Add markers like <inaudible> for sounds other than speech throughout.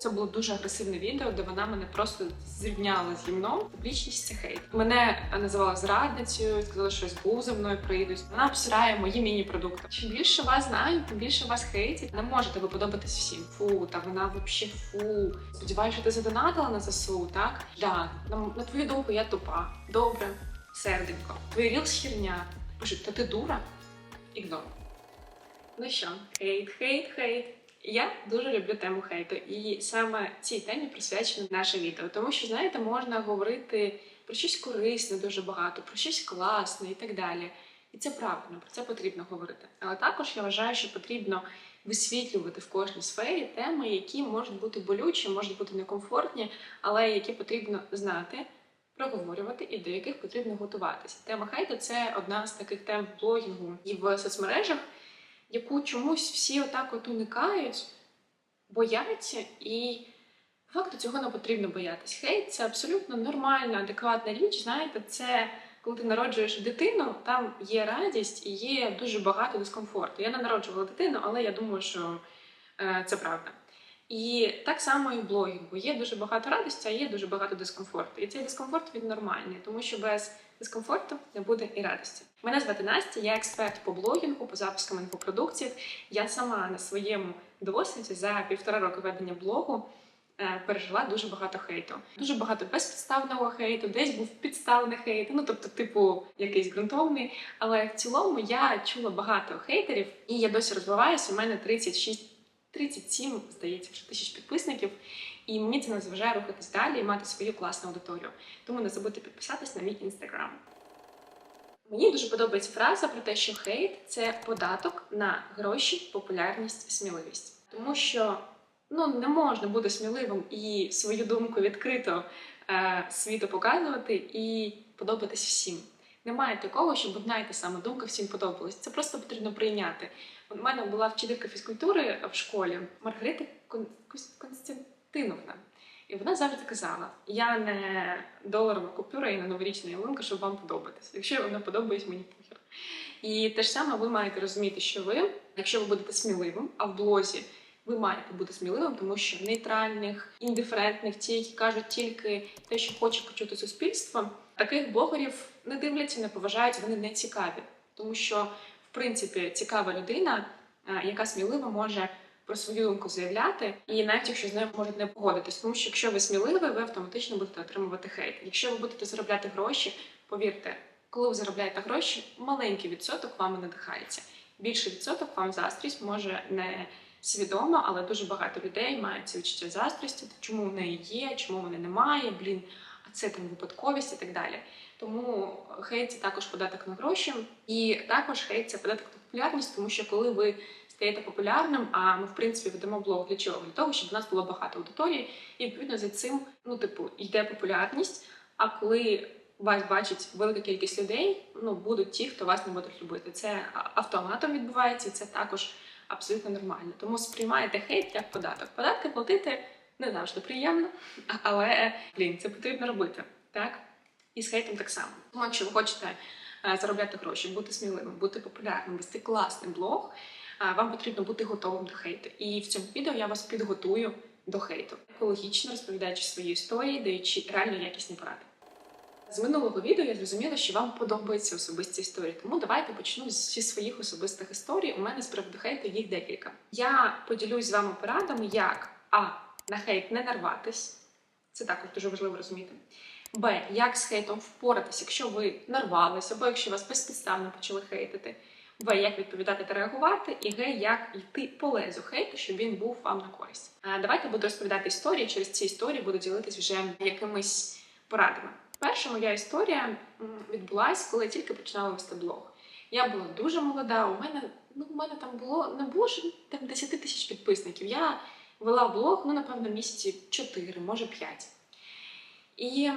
Це було дуже агресивне відео, де вона мене просто зрівняла з гімном. Публічність це хейт. Мене називала зрадницею, сказала, що СБУ за мною прийдуть. Вона обсирає мої міні-продукти. Чим більше вас знають, тим більше вас хейтять. Не можете ви подобатись всім. Фу, та вона взагалі фу. Сподіваюся, що ти задонатила на ЗСУ, так? Да. На, твою думку, я тупа. Добре, серденько. Твій рілс херня. Пишуть, та ти дура? Ігнор. Ну що, хейт, хейт, хейт. Я дуже люблю тему хейту, і саме цій темі присвячено наше відео, тому що знаєте, можна говорити про щось корисне дуже багато, про щось класне і так далі. І це правильно, про це потрібно говорити. Але також я вважаю, що потрібно висвітлювати в кожній сфері теми, які можуть бути болючі, можуть бути некомфортні, але які потрібно знати, проговорювати і до яких потрібно готуватися. Тема хейту це одна з таких тем в блогінгу і в соцмережах яку чомусь всі отак от уникають, бояться, і факту цього не потрібно боятись. Хейт це абсолютно нормальна, адекватна річ. Знаєте, це коли ти народжуєш дитину, там є радість і є дуже багато дискомфорту. Я не народжувала дитину, але я думаю, що е, це правда. І так само і в блогінгу. Є дуже багато радості, а є дуже багато дискомфорту. І цей дискомфорт він нормальний, тому що без дискомфорту не буде і радості. Мене звати Настя, я експерт по блогінгу, по запускам інфопродуктів. Я сама на своєму досвіді за півтора року ведення блогу е, пережила дуже багато хейту. Дуже багато безпідставного хейту, десь був підставний хейт, ну тобто, типу, якийсь ґрунтовний. Але в цілому я чула багато хейтерів, і я досі розвиваюся. У мене 36 37, здається, вже тисяч підписників, і мені це не заважає рухатись далі і мати свою класну аудиторію. Тому не забудьте підписатись на мій інстаграм. Мені дуже подобається фраза про те, що хейт це податок на гроші, популярність, сміливість. Тому що ну не можна бути сміливим і свою думку відкрито е, світу показувати і подобатись всім. Немає такого, щоб одна і та сама думка всім подобалась. Це просто потрібно прийняти. У мене була вчителька фізкультури в школі Маргарита Кон... Константиновна. І вона завжди казала: я не доларова купюра і не новорічна ялинка, щоб вам подобатися. Якщо я вам не подобаюсь, мені похер. І те ж саме ви маєте розуміти, що ви, якщо ви будете сміливим, а в блозі ви маєте бути сміливим, тому що нейтральних, індиферентних, ті, які кажуть тільки те, що хоче почути суспільство, таких блогерів не дивляться, не поважають, вони не цікаві, тому що в принципі цікава людина, е, яка сміливо може про свою думку заявляти, і навіть якщо з нею можуть не погодитись, тому що якщо ви сміливі, ви автоматично будете отримувати хейт. Якщо ви будете заробляти гроші, повірте, коли ви заробляєте гроші, маленький відсоток вам надихається. Більший відсоток вам заздрість може не свідомо, але дуже багато людей мають ці відчуття заздрості, чому в неї є, чому в немає, блін, а це там випадковість і так далі. Тому хейт це також податок на гроші, і також хейт це податок на популярність, тому що коли ви стаєте популярним, а ми в принципі ведемо блог для чого? Для того, щоб у нас було багато аудиторії, і відповідно за цим, ну типу, йде популярність. А коли вас бачить велика кількість людей, ну будуть ті, хто вас не будуть любити. Це автоматом відбувається, і це також абсолютно нормально. Тому сприймайте хейт як податок. Податки платити не завжди приємно, <laughs> але блін, це потрібно робити, так? І з хейтом так само. Тому якщо ви хочете е, заробляти гроші, бути сміливим, бути популярним, вести класний блог, е, вам потрібно бути готовим до хейту. І в цьому відео я вас підготую до хейту, екологічно розповідаючи свої історії, даючи реально якісні поради. З минулого відео я зрозуміла, що вам подобаються особисті історії. Тому давайте почну зі своїх особистих історій. У мене з приводу хейту їх декілька. Я поділюсь з вами порадами, як а на хейт не нарватись. Це також дуже важливо розуміти. Б. Як з хейтом впоратись, якщо ви нарвалися, або якщо вас безпідставно почали хейтити. В. Як відповідати та реагувати, і Г. Як йти по лезу хейту, щоб він був вам на користь. А давайте буду розповідати історії. Через ці історії буду ділитись вже якимись порадами. Перша моя історія відбулася, коли я тільки починала вести блог. Я була дуже молода. У мене ну у мене там було не було ж там 10 тисяч підписників. Я вела блог, ну напевно, місяці 4, може 5. І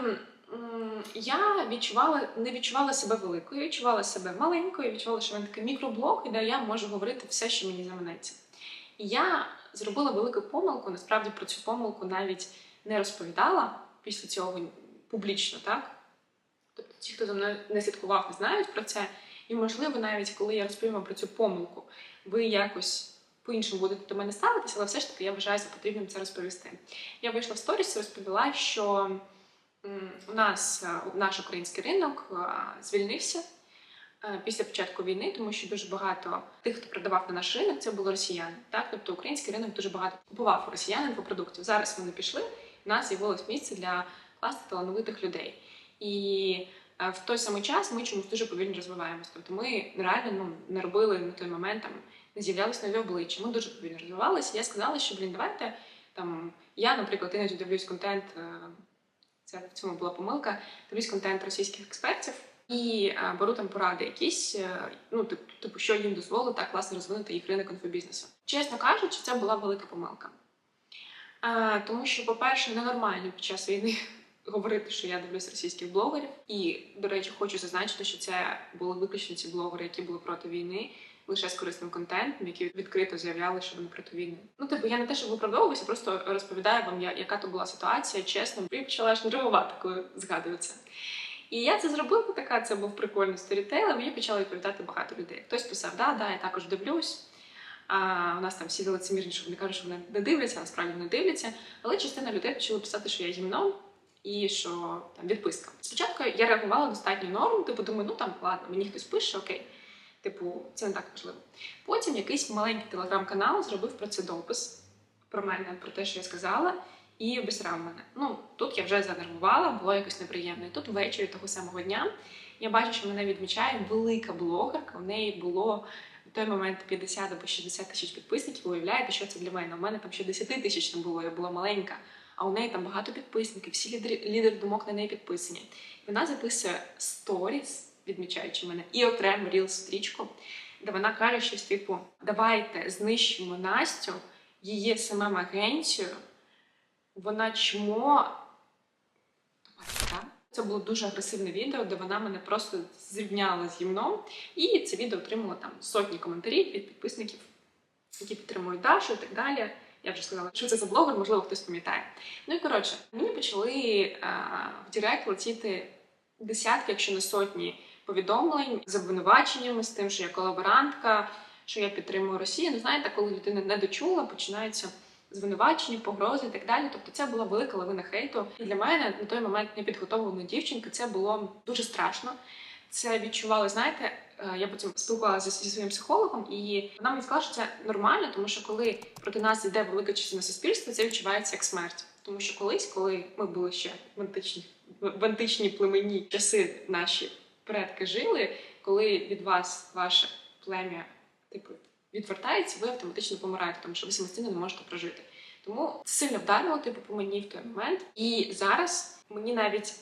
я відчувала, не відчувала себе великою, відчувала себе маленькою, відчувала, що в мене такий мікроблог, де я можу говорити все, що мені заманеться. І я зробила велику помилку, насправді про цю помилку навіть не розповідала після цього публічно, так? Тобто ті, хто за мною не слідкував, не знають про це. І, можливо, навіть коли я розповім вам про цю помилку, ви якось по-іншому будете до мене ставитися, але все ж таки я вважаю за потрібним це розповісти. Я вийшла в сторіс і розповіла, що у нас е, наш український ринок е, звільнився е, після початку війни, тому що дуже багато тих, хто продавав на наш ринок, це були росіяни. Так, тобто український ринок дуже багато купував росіян інфопродуктів. Зараз вони пішли. У нас з'явилось місце для класних талановитих людей. І в той самий час ми чомусь дуже повільно розвиваємось. Тобто ми реально ну, не робили на той момент там, не з'являлись нові обличчя. Ми дуже повільно розвивалися. Я сказала, що блін, давайте там я, наприклад, іноді дивлюсь контент. Це в цьому була помилка. Дивлюсь контент російських експертів і е, беру там поради якісь, е, ну тип- типу, що їм дозволить так класно розвинути їх ринок інфобізнесу. Чесно кажучи, це була велика помилка. Е, тому що, по-перше, ненормально під час війни <laughs> говорити, що я дивлюсь російських блогерів. І, до речі, хочу зазначити, що це були виключно ці блогери, які були проти війни, лише з корисним контентом, які відкрито заявляли, що вони проти війни. Ну, типу, я не те, щоб виправдовуюся, просто розповідаю вам, я- яка то була ситуація, чесно, і почала аж нервувати, коли згадую. І я це зробила така, це був прикольний сторітейл, і мені почало відповідати багато людей. Хтось писав, да, да, я також дивлюсь. А, у нас там всі лицемірні, що вони кажуть, що вони не дивляться, а насправді вони дивляться. Але частина людей почала писати, що я гімно і що там відписка. Спочатку я реагувала достатньо норм, типу думаю, ну там ладно, мені хтось пише, окей. Типу, це не так важливо. Потім якийсь маленький телеграм-канал зробив про це допис про мене, про те, що я сказала, і обісрав мене. Ну тут я вже занервувала, було якось неприємно. І тут ввечері того самого дня я бачу, що мене відмічає велика блогерка. У неї було в той момент 50 або 60 тисяч підписників. Уявляєте, що це для мене? У мене там ще 10 тисяч не було, я була маленька. А у неї там багато підписників, всі лідери, лідери думок на неї підписані. Вона записує сторіс, відмічаючи мене, і окремо ріл стрічку, де вона каже щось типу: давайте знищимо Настю, її самим агенцію, вона чмо. Це було дуже агресивне відео, де вона мене просто зрівняла з гімном. І це відео отримало там сотні коментарів від підписників, які підтримують Дашу і так далі. Я вже сказала, що це за блогер, можливо, хтось пам'ятає. Ну і коротше, мені почали а, в Директ летіти десятки, якщо не сотні повідомлень з обвинуваченнями, з тим, що я колаборантка, що я підтримую Росію. Ну знаєте, коли людина не дочула, починаються звинувачення, погрози і так далі. Тобто це була велика лавина хейту. І для мене на той момент непідготовленої дівчинки це було дуже страшно. Це відчували, знаєте, е, я потім спілкувалася зі своїм психологом, і вона мені сказала, що це нормально, тому що коли проти нас йде велика частина суспільства, це відчувається як смерть. Тому що колись, коли ми були ще в античні, в античні племені часи наші предки жили, коли від вас ваше плем'я типу відвертається, ви автоматично помираєте, тому що ви самостійно не можете прожити. Тому це сильно вдарило типу по мені в той момент. І зараз мені навіть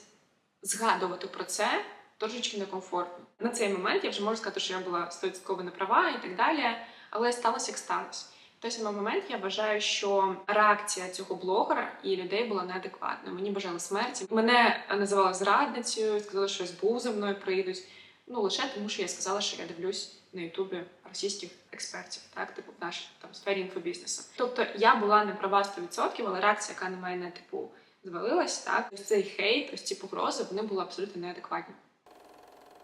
згадувати про це трошечки некомфортно. На цей момент я вже можу сказати, що я була 100% не права і так далі, але сталося як сталося. Той самий момент я вважаю, що реакція цього блогера і людей була неадекватною. Мені бажали смерті. Мене називали зрадницею, сказали, що СБУ за мною прийдуть. Ну лише тому, що я сказала, що я дивлюсь на Ютубі російських експертів, так типу в нашій там сфері інфобізнесу. Тобто я була не права 100%, але реакція, яка на мене типу звалилась, так ось цей хейт, ось ці погрози, вони були абсолютно неадекватні.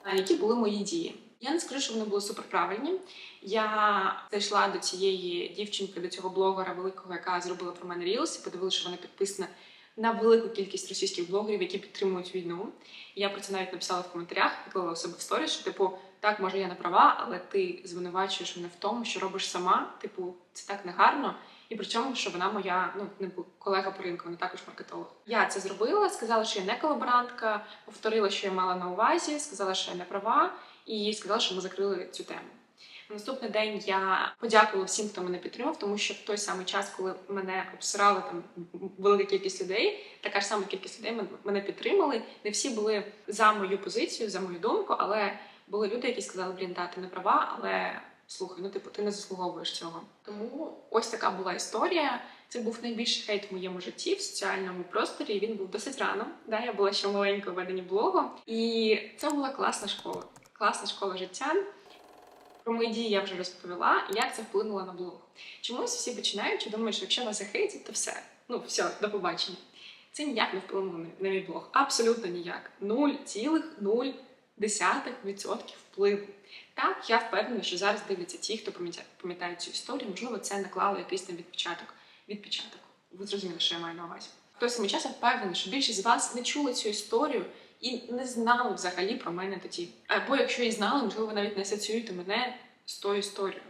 А які були мої дії? Я не скажу, що вони були суперправильні. Я зайшла до цієї дівчинки, до цього блогера великого, яка зробила про мене рілс, і подивилася, що вона підписана на велику кількість російських блогерів, які підтримують війну. Я про це навіть написала в коментарях, виклала у себе в сторі, що типу, так, може, я не права, але ти звинувачуєш мене в тому, що робиш сама. Типу, це так негарно. І при чому, що вона моя ну не колега по ринку, вона також маркетолог. Я це зробила, сказала, що я не колаборантка, повторила, що я мала на увазі, сказала, що я не права, і сказала, що ми закрили цю тему. На наступний день я подякувала всім, хто мене підтримав, тому що в той самий час, коли мене обсирали там велика кількість людей, така ж сама кількість людей мене підтримали. Не всі були за мою позицію, за мою думку, але були люди, які сказали, блін, да, ти не права, але слухай, ну типу, ти не заслуговуєш цього. Тому ось така була історія. Це був найбільший хейт в моєму житті в соціальному просторі. Він був досить рано. Да, я була ще маленькою в веденні блогу, і це була класна школа, класна школа життя. Про мої дії я вже розповіла, і як це вплинуло на блог. Чомусь всі починають і думають, що якщо вас захейтять, то все. Ну, все, до побачення. Це ніяк не вплинуло на- мій блог. Абсолютно ніяк. 0,0% впливу. Так, я впевнена, що зараз дивляться ті, хто пам'ятає цю історію. Можливо, це наклало якийсь там відпечаток. Відпечаток. Ви зрозуміли, що я маю на увазі. В той самий час я впевнена, що більшість з вас не чули цю історію і не знали взагалі про мене тоді. Або якщо і знали, можливо, ви навіть не асоціюєте мене з тою історією.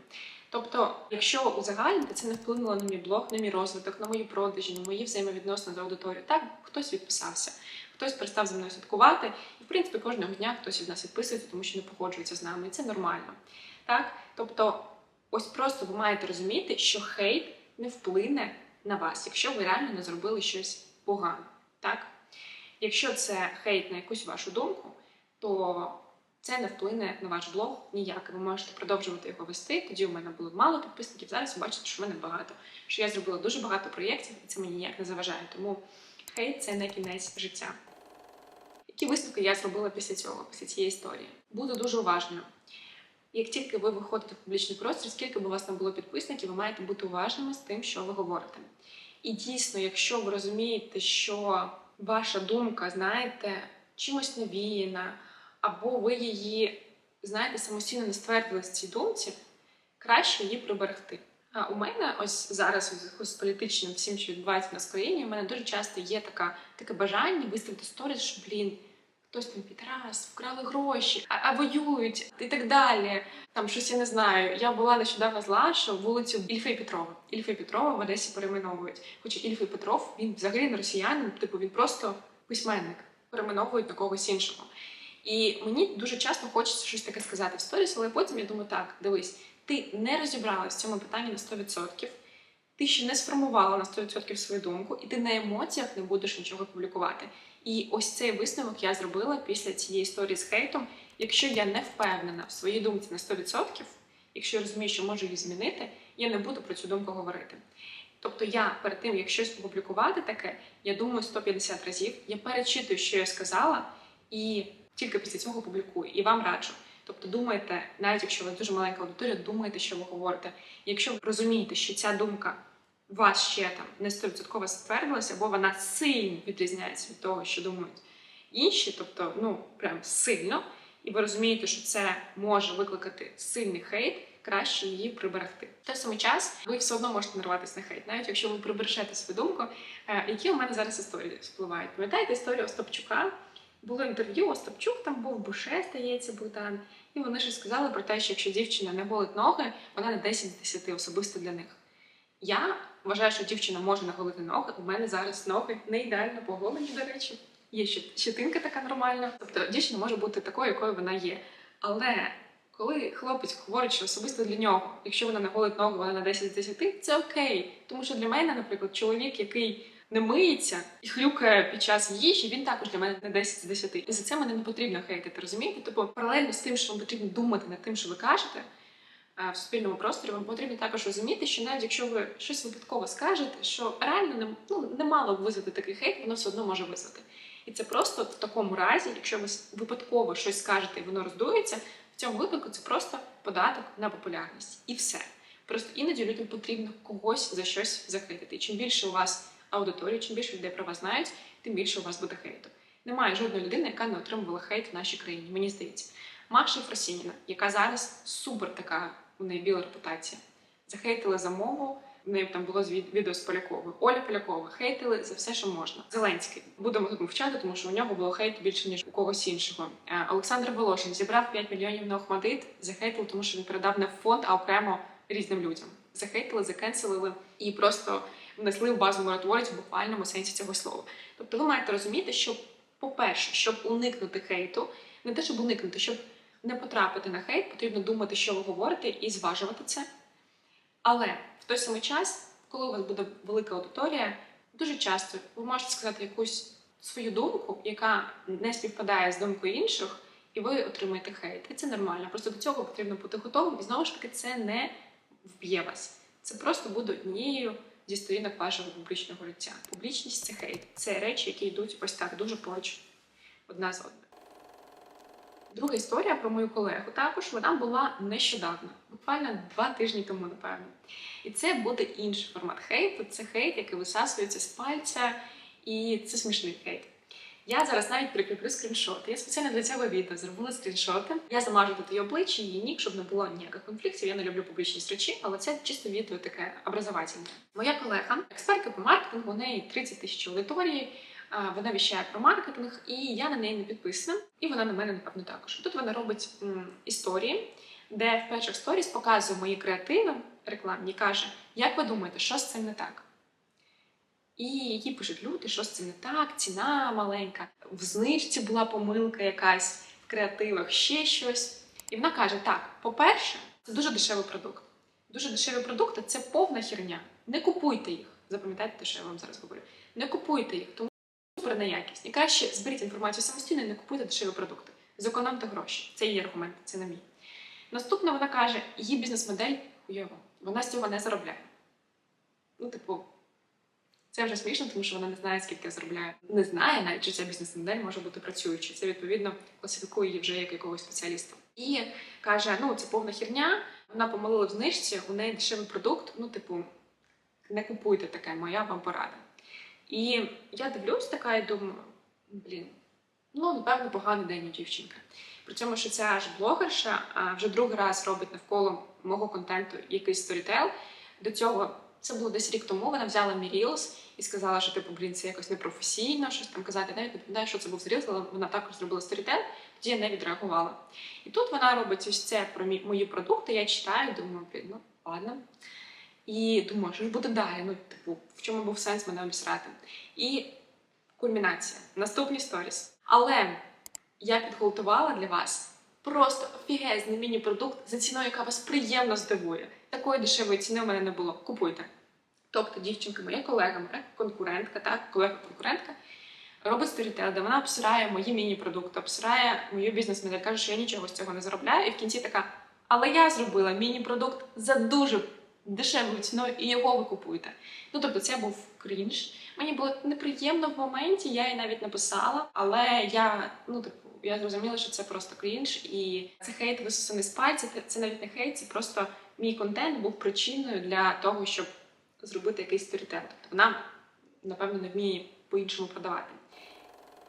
Тобто, якщо узагальнити, це не вплинуло на мій блог, на мій розвиток, на мої продажі, на мої взаємовідносини з аудиторією. Так, хтось відписався, хтось перестав за мною слідкувати, і в принципі кожного дня хтось від нас відписується, тому що не погоджується з нами, і це нормально. Так, тобто, ось просто ви маєте розуміти, що хейт не вплине на вас, якщо ви реально не зробили щось погане. Так, якщо це хейт на якусь вашу думку, то це не вплине на ваш блог ніяк. Ви можете продовжувати його вести. Тоді у мене було мало підписників. Зараз ви бачите, що в мене багато. Що я зробила дуже багато проєктів, і це мені ніяк не заважає. Тому хейт це не кінець життя. Які висновки я зробила після цього, після цієї історії? Буду дуже уважною. Як тільки ви виходите в публічний простір, скільки б у вас не було підписників, ви маєте бути уважними з тим, що ви говорите. І дійсно, якщо ви розумієте, що ваша думка, знаєте, чимось навіяна, або ви її, знаєте, самостійно не ствердили в цій думці, краще її приберегти. А у мене ось зараз з політичним всім, що відбувається на країні, у мене дуже часто є така, таке бажання виставити сторіс, що блін, хтось там підраз, вкрали гроші, а, а воюють і так далі. Там щось я не знаю. Я була нещодавно зла, що вулицю Ільфа і Петрова. Ільфа і Петрова в Одесі перейменовують. Хоча Ільфа і Петров він взагалі не росіянин, типу він просто письменник, перейменовують на когось іншого. І мені дуже часто хочеться щось таке сказати в сторіс, але потім я думаю, так, дивись, ти не розібралась в цьому питанні на 100%, ти ще не сформувала на 100% свою думку, і ти на емоціях не будеш нічого публікувати. І ось цей висновок я зробила після цієї історії з хейтом. Якщо я не впевнена в своїй думці на 100%, якщо я розумію, що можу її змінити, я не буду про цю думку говорити. Тобто я перед тим, як щось опублікувати таке, я думаю 150 разів, я перечитую, що я сказала, і тільки після цього публікую. І вам раджу. Тобто думайте, навіть якщо у вас дуже маленька аудиторія, думайте, що ви говорите. Якщо ви розумієте, що ця думка вас ще там не 100% ствердилася, або вона сильно відрізняється від того, що думають інші, тобто, ну прям сильно, і ви розумієте, що це може викликати сильний хейт, краще її приберегти. В той самий час ви все одно можете нарватися на хейт, навіть якщо ви прибережете свою думку, е, які у мене зараз історії спливають. Пам'ятаєте історію Остапчука? Було інтерв'ю, Остапчук там був, Буше, здається, Богдан. І вони щось сказали про те, що якщо дівчина не голить ноги, вона не 10 з 10 особисто для них. Я вважаю, що дівчина може наголити ноги. У мене зараз ноги не ідеально поголені, до речі. Є ще щетинка така нормальна. Тобто дівчина може бути такою, якою вона є. Але коли хлопець говорить, що особисто для нього, якщо вона не голить ногу, вона на 10 з 10, це окей. Тому що для мене, наприклад, чоловік, який не миється і хрюкає під час їжі, він також для мене не 10 з 10. І за це мене не потрібно хейтити, розумієте? Тобто паралельно з тим, що вам потрібно думати над тим, що ви кажете е, в суспільному просторі, вам потрібно також розуміти, що навіть якщо ви щось випадково скажете, що реально не, ну, не мало б визвати такий хейт, воно все одно може визвати. І це просто в такому разі, якщо ви випадково щось скажете і воно роздується, в цьому випадку це просто податок на популярність. І все. Просто іноді людям потрібно когось за щось захитити. І чим більше у вас аудиторії, чим більше людей про вас знають, тим більше у вас буде хейту. Немає жодної людини, яка не отримувала хейт в нашій країні. Мені здається, Маша Фросініна, яка зараз супер така, у неї біла репутація, захейтили за мову. В неї там було відео з Поляковою. Оля Полякова хейтили за все, що можна. Зеленський будемо тут мовчати, тому що у нього було хейт більше ніж у когось іншого. Е, Олександр Волошин зібрав 5 мільйонів на Охмадит, захейтили, тому що він передав не в фонд, а окремо різним людям. Захейтили, закенселили і просто внесли в базу миротворець в буквальному сенсі цього слова. Тобто, ви маєте розуміти, що, по-перше, щоб уникнути хейту, не те, щоб уникнути, щоб не потрапити на хейт, потрібно думати, що ви говорите, і зважувати це. Але в той самий час, коли у вас буде велика аудиторія, дуже часто ви можете сказати якусь свою думку, яка не співпадає з думкою інших, і ви отримаєте хейт. І це нормально. Просто до цього потрібно бути готовим. І знову ж таки, це не вб'є вас. Це просто буде однією зі сторінок вашого публічного життя. Публічність це хейт. Це речі, які йдуть ось так дуже поруч одна з одною. Друга історія про мою колегу також вона була нещодавно, буквально два тижні тому, напевно. І це буде інший формат хейту. Це хейт, який висасується з пальця, і це смішний хейт. Я зараз навіть прикріплю скріншоти. Я спеціально для цього відео зробила скріншоти. Я замажу тут її обличчя, її нік, щоб не було ніяких конфліктів. Я не люблю публічні речі, але це чисто відео таке образовательне. Моя колега, експертка по маркетингу, у неї 30 тисяч аудиторії. Вона віщає про маркетинг, і я на неї не підписана, і вона на мене, напевно, також. Тут вона робить м, історії, де в перших сторіс показує мої креативи рекламні, каже, як ви думаєте, що з цим не так? І їй пишуть люди, що з цим не так, ціна маленька, в знижці була помилка якась, в креативах ще щось. І вона каже: так, по-перше, це дуже дешевий продукт. Дуже дешеві продукти це повна херня. Не купуйте їх. Запам'ятайте те, що я вам зараз говорю. Не купуйте їх, тому супер неякісні. Краще зберіть інформацію самостійно і не купуйте дешеві продукти. Зекономте гроші. Це її аргумент, це не мій. Наступно вона каже: її бізнес-модель хуйова. Вона з цього не заробляє. Ну, типу, це вже смішно, тому що вона не знає, скільки заробляє. Не знає навіть, чи ця бізнес-модель може бути працюючою. Це відповідно класифікує її вже як якогось спеціаліста. І каже: ну це повна херня. Вона помилила в знижці, у неї дешевий продукт. Ну, типу, не купуйте таке, моя вам порада. І я дивлюсь така і думаю: блін, ну напевно, поганий день у дівчинки. При цьому, що ця ж блогерша вже другий раз робить навколо мого контенту якийсь сторітел. До цього це було десь рік тому. Вона взяла мій Reels і сказала, що типу, блін, це якось непрофесійно, щось там казати. Навіть не пам'ятаю, що це був Reels, але вона також зробила сторітел, тоді я не відреагувала. І тут вона робить ось це про мої продукти. Я читаю, думаю, ну ладно. І думаю, що ж буде далі? Ну, типу, в чому був сенс мене обісрати? І кульмінація. Наступні сторіс. Але я підготувала для вас просто офігезний міні-продукт за ціною, яка вас приємно здивує. Такої дешевої ціни у мене не було. Купуйте. Тобто, дівчинка, моя колега, моя конкурентка, так, колега-конкурентка, робить сторітел, де вона обсирає мої міні-продукти, обсирає мою бізнес-модель, каже, що я нічого з цього не заробляю, і в кінці така. Але я зробила міні-продукт за дуже дешевою ціною, і його ви купуєте. Ну тобто, це був крінж. Мені було неприємно в моменті, я їй навіть написала, але я, ну типу, я зрозуміла, що це просто крінж, і це хейт висосаний з пальця. Це- навіть не хейт, це просто мій контент був причиною для того, щоб зробити якийсь сторітел. Тобто вона, напевно, не вміє по-іншому продавати.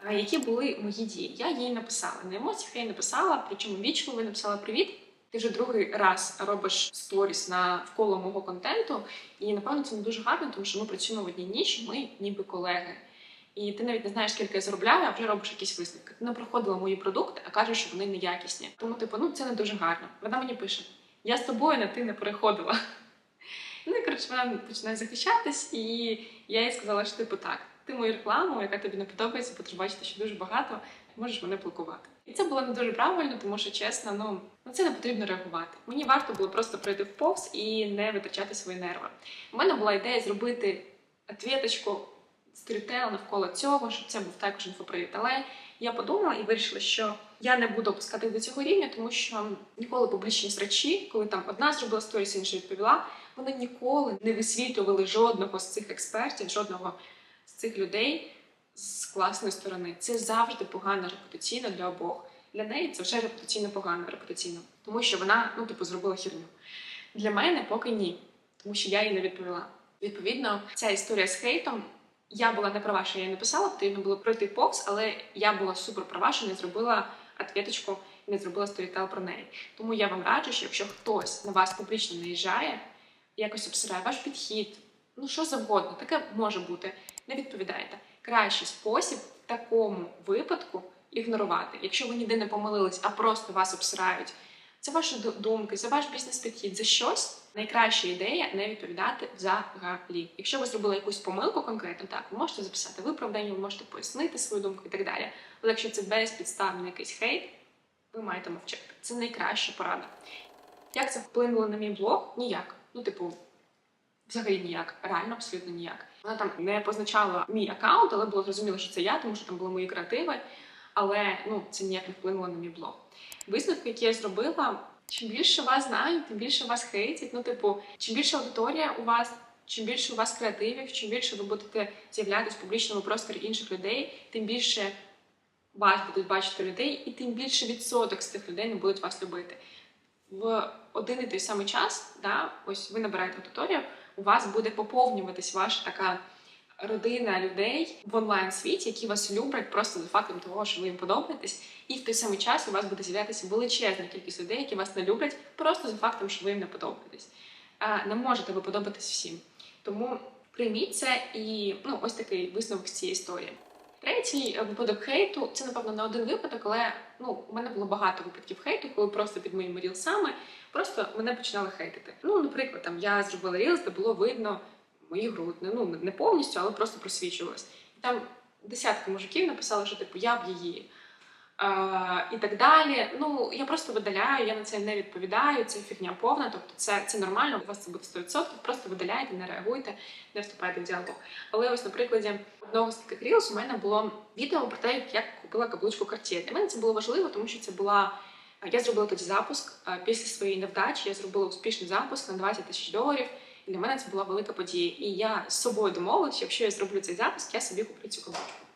А які були мої дії? Я їй написала на емоціях, я їй написала, причому вічливо написала привіт. Ти вже другий раз робиш сторіс навколо мого контенту, і напевно це не дуже гарно, тому що ми працюємо в одній ніші, ми ніби колеги. І ти навіть не знаєш, скільки я заробляю, а вже робиш якісь висновки. Ти не проходила мої продукти, а кажеш, що вони неякісні. Тому, типу, ну це не дуже гарно. Вона мені пише: я з тобою на ти не переходила. Ну коротше, вона починає захищатись, і я їй сказала, що типу так, ти мою рекламу, яка тобі не подобається, будеш бачити, що дуже багато, можеш мене блокувати. І це було не дуже правильно, тому що чесно, ну на це не потрібно реагувати. Мені варто було просто пройти в повз і не витрачати свої нерви. У мене була ідея зробити отвіточку сторітел навколо цього, щоб це був також інфопривід. Але я подумала і вирішила, що я не буду опускати до цього рівня, тому що ніколи публічні срачі, коли там одна зробила сторіс, інша відповіла, вони ніколи не висвітлювали жодного з цих експертів, жодного з цих людей з класної сторони. Це завжди погано репутаційно для обох. Для неї це вже репутаційно погано, репутаційно, тому що вона, ну, типу, зробила херню. Для мене поки ні, тому що я їй не відповіла. Відповідно, ця історія з хейтом. Я була не права, що я їй написала, потрібно було пройти повз, але я була супер права, що не зробила ответочку і не зробила сторітел про неї. Тому я вам раджу, що якщо хтось на вас публічно наїжджає, якось обсирає ваш підхід, ну що завгодно, таке може бути. Не відповідайте. Кращий спосіб в такому випадку ігнорувати. Якщо ви ніде не помилились, а просто вас обсирають. Це ваші думки, це ваш бізнес-підхід, за щось. Найкраща ідея не відповідати взагалі. Якщо ви зробили якусь помилку конкретно, так ви можете записати виправдання, ви можете пояснити свою думку і так далі. Але якщо це безпідставний якийсь хейт, ви маєте мовчати. Це найкраща порада. Як це вплинуло на мій блог? Ніяк. Ну, типу, взагалі ніяк, реально абсолютно ніяк. Вона там не позначала мій аккаунт, але було зрозуміло, що це я, тому що там були мої креативи. Але ну це ніяк не вплинуло на мій блог. Висновки, які я зробила, чим більше вас знають, тим більше вас хейтять. Ну, типу, чим більше аудиторія у вас, чим більше у вас креативів, чим більше ви будете з'являтися в публічному просторі інших людей, тим більше вас будуть бачити людей, і тим більше відсоток з тих людей не будуть вас любити. В один і той самий час, да, ось ви набираєте аудиторію, у вас буде поповнюватись ваша така родина людей в онлайн світі, які вас люблять просто за фактом того, що ви їм подобаєтесь, і в той самий час у вас буде з'являтися величезна кількість людей, які вас не люблять, просто за фактом, що ви їм не подобаєтесь. Не можете ви подобатись всім. Тому прийміть це і ну, ось такий висновок з цієї історії. Третій е, випадок хейту це, напевно, не один випадок, але ну, у мене було багато випадків хейту, коли просто під моїми рілсами просто мене починали хейтити. Ну, наприклад, там я зробила рілс, де було видно мої груди. Ну, не повністю, але просто просвічувалось. І там десятки мужиків написали, що типу я б її. А, і так далі. Ну, я просто видаляю, я на це не відповідаю, це фігня повна, тобто це, це нормально, у вас це буде 100%, просто видаляйте, не реагуйте, не вступайте в діалог. Але ось, на прикладі одного з таких рілс у мене було відео про те, як я купила каблучку Cartier. Для мене це було важливо, тому що це була. Я зробила тоді запуск після своєї невдачі. Я зробила успішний запуск на 20 тисяч доларів. Для мене це була велика подія. І я з собою домовилася, якщо я зроблю цей запуск, я собі куплю цю каблучку.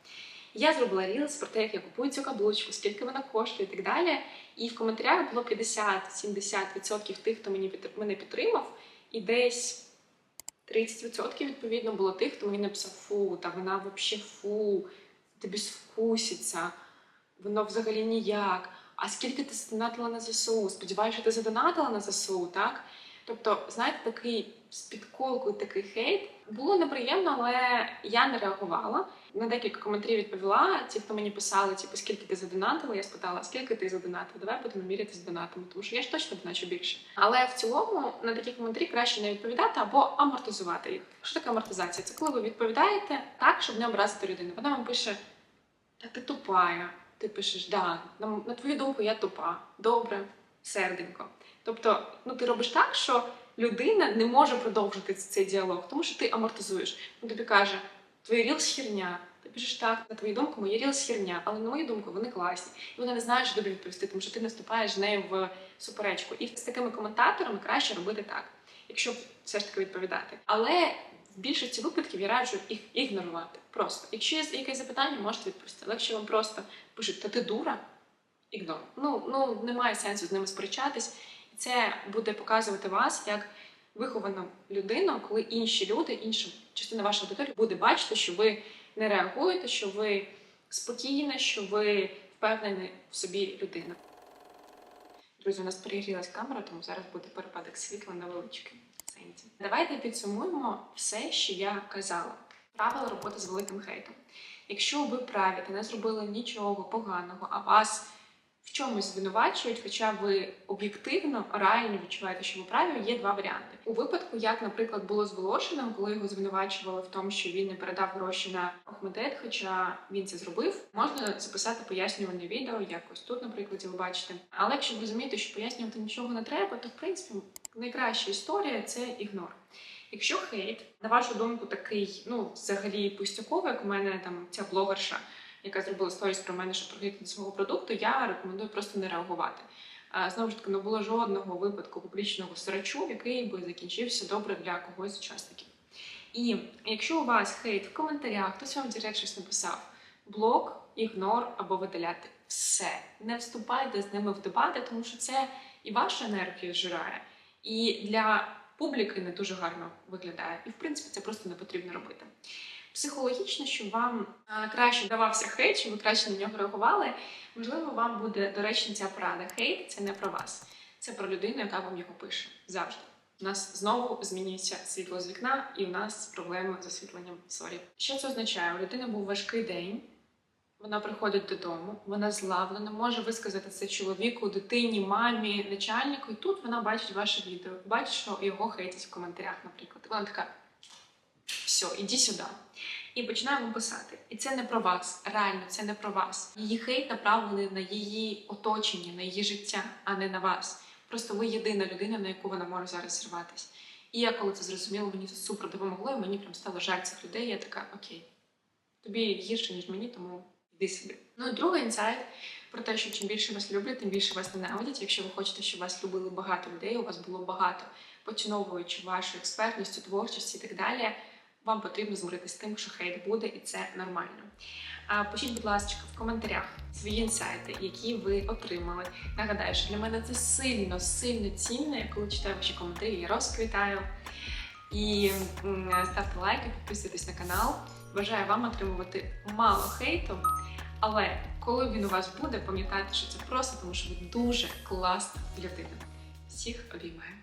Я зробила рілс про те, як я купую цю каблучку, скільки вона коштує і так далі. І в коментарях було 50-70% тих, хто мені мене підтримав, і десь 30% відповідно було тих, хто мені написав фу, та вона взагалі фу, тобі скуситься, воно взагалі ніяк. А скільки ти задонатила на ЗСУ? Сподіваюся, що ти задонатила на ЗСУ, так? Тобто, знаєте, такий з підколкою такий хейт було неприємно, але я не реагувала. На декілька коментарів відповіла. Ті, хто мені писали, типу, скільки ти задонатила, я спитала, скільки ти задонатила, давай будемо міряти з донатами, тому що я ж точно доначу більше. Але в цілому на такі коментарі краще не відповідати або амортизувати їх. Що таке амортизація? Це коли ви відповідаєте так, щоб не образити людину. Вона вам пише: Та ти тупая. Ти пишеш, да, на, на твою думку, я тупа. Добре, серденько. Тобто, ну ти робиш так, що людина не може продовжити цей діалог, тому що ти амортизуєш. Він тобі каже, твої рілс херня. Ти пишеш так, на твою думку, мої рілс херня, але на мою думку вони класні. І вона не знає, що тобі відповісти, тому що ти не вступаєш з нею в суперечку. І з такими коментаторами краще робити так, якщо все ж таки відповідати. Але в більшості випадків я раджу їх ігнорувати. Просто. Якщо є якесь запитання, можете відповісти. Але якщо вам просто пишуть, та ти дура, ігнор. Ну, ну немає сенсу з ними сперечатись. Це буде показувати вас як виховану людину, коли інші люди, інша частина вашої аудиторії буде бачити, що ви не реагуєте, що ви спокійна, що ви впевнені в собі людина. Друзі, у нас перегрілась камера, тому зараз буде перепадок світла невеличкий. сенсі. Давайте підсумуємо все, що я казала. Правила роботи з великим хейтом. Якщо ви праві та не зробили нічого поганого, а вас в чомусь звинувачують, хоча ви об'єктивно, реально відчуваєте, що ви праві, є два варіанти. У випадку, як, наприклад, було з Волошиним, коли його звинувачували в тому, що він не передав гроші на Охмедет, хоча він це зробив, можна записати пояснювальне відео, якось тут, наприклад, ви бачите. Але якщо ви розумієте, що пояснювати нічого не треба, то в принципі найкраща історія це ігнор. Якщо хейт, на вашу думку, такий, ну взагалі пустяковий, як у мене там ця блогерша яка зробила сторіс про мене, щоб проявити свого продукту, я рекомендую просто не реагувати. Знову ж таки, не було жодного випадку публічного срачу, який би закінчився добре для когось з учасників. І якщо у вас хейт в коментарях, хтось вам директ щось написав, блок, ігнор або видаляти все. Не вступайте з ними в дебати, тому що це і вашу енергію зжирає, і для публіки не дуже гарно виглядає. І в принципі це просто не потрібно робити психологічно, щоб вам краще давався хейт, щоб ви краще на нього реагували. Можливо, вам буде доречна ця порада. Хейт це не про вас, це про людину, яка вам його пише завжди. У нас знову змінюється світло з вікна, і у нас проблеми з освітленням. Сорі. Що це означає? У людини був важкий день. Вона приходить додому, вона зла, вона не може висказати це чоловіку, дитині, мамі, начальнику. І тут вона бачить ваше відео, бачить, що його хейтять в коментарях, наприклад. Вона така: все, іди сюди. І починаємо писати. І це не про вас. Реально, це не про вас. Її хейт направлений на її оточення, на її життя, а не на вас. Просто ви єдина людина, на яку вона може зараз зірватися. І я, коли це зрозуміла, мені це супер допомогло, і мені прям стало жаль цих людей. Я така, окей, тобі гірше, ніж мені, тому йди собі. Ну і другий інсайт про те, що чим більше вас люблять, тим більше вас ненавидять. Якщо ви хочете, щоб вас любили багато людей, у вас було багато поціновуючи вашу експертність, творчість і так далі вам потрібно змиритися з тим, що хейт буде, і це нормально. Пишіть, будь ласка, в коментарях свої інсайти, які ви отримали. Нагадаю, що для мене це сильно, сильно цінно. Я коли читаю ваші коментарі, я розквітаю. І ставте лайки, підписуйтесь на канал. Бажаю вам отримувати мало хейту. Але коли він у вас буде, пам'ятайте, що це просто тому, що ви дуже класна людина. Всіх обіймаю.